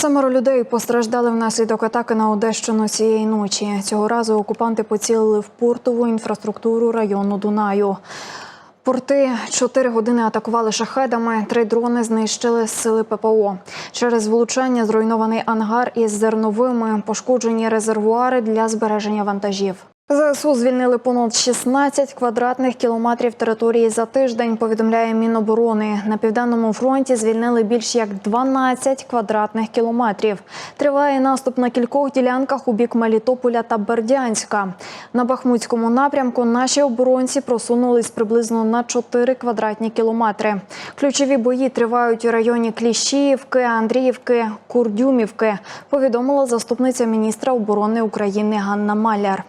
Семеро людей постраждали внаслідок атаки на Одещину цієї ночі. Цього разу окупанти поцілили в портову інфраструктуру району Дунаю. Порти чотири години атакували шахедами. Три дрони знищили сили ППО. Через влучання зруйнований ангар із зерновими, пошкоджені резервуари для збереження вантажів. ЗСУ звільнили понад 16 квадратних кілометрів території за тиждень. Повідомляє Міноборони. На південному фронті звільнили більш як 12 квадратних кілометрів. Триває наступ на кількох ділянках у бік Мелітополя та Бердянська. На Бахмутському напрямку наші оборонці просунулись приблизно на 4 квадратні кілометри. Ключові бої тривають у районі Кліщіївки, Андріївки, Курдюмівки. Повідомила заступниця міністра оборони України Ганна Маляр.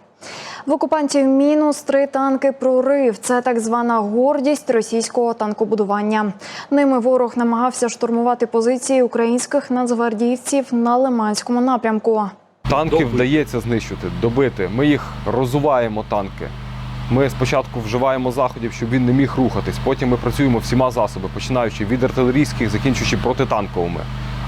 В окупантів мінус три танки прорив. Це так звана гордість російського танкобудування. Ними ворог намагався штурмувати позиції українських нацгвардійців на Лиманському напрямку. Танки вдається знищити, добити. Ми їх розуваємо танки. Ми спочатку вживаємо заходів, щоб він не міг рухатись. Потім ми працюємо всіма засобами, починаючи від артилерійських, закінчуючи протитанковими.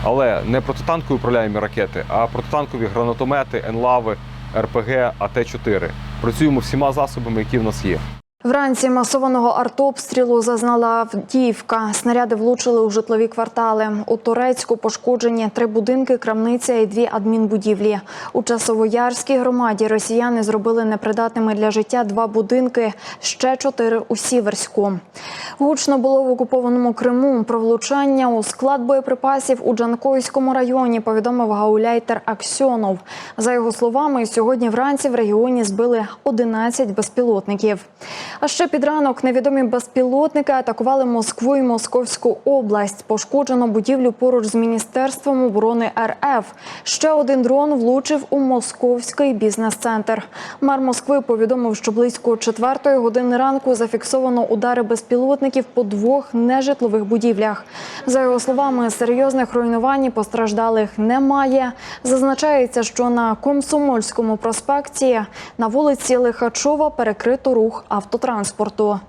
Але не протитанкові управляємі ракети, а протитанкові гранатомети, енлави, РПГ, АТ-4. Працюємо всіма засобами, які в нас є. Вранці масованого артобстрілу зазнала Авдіївка. Снаряди влучили у житлові квартали. У Турецьку пошкоджені три будинки, крамниця і дві адмінбудівлі. У Часовоярській громаді росіяни зробили непридатними для життя два будинки, ще чотири у Сіверську. Гучно було в окупованому Криму. Про влучання у склад боєприпасів у Джанкойському районі повідомив гауляйтер Аксьонов. За його словами, сьогодні вранці в регіоні збили 11 безпілотників. А ще під ранок невідомі безпілотники атакували Москву і Московську область. Пошкоджено будівлю поруч з міністерством оборони РФ. Ще один дрон влучив у московський бізнес-центр. Мер Москви повідомив, що близько четвертої години ранку зафіксовано удари безпілотників по двох нежитлових будівлях. За його словами, серйозних руйнувань постраждалих немає. Зазначається, що на Комсомольському проспекті на вулиці Лихачова перекрито рух автотранспорту.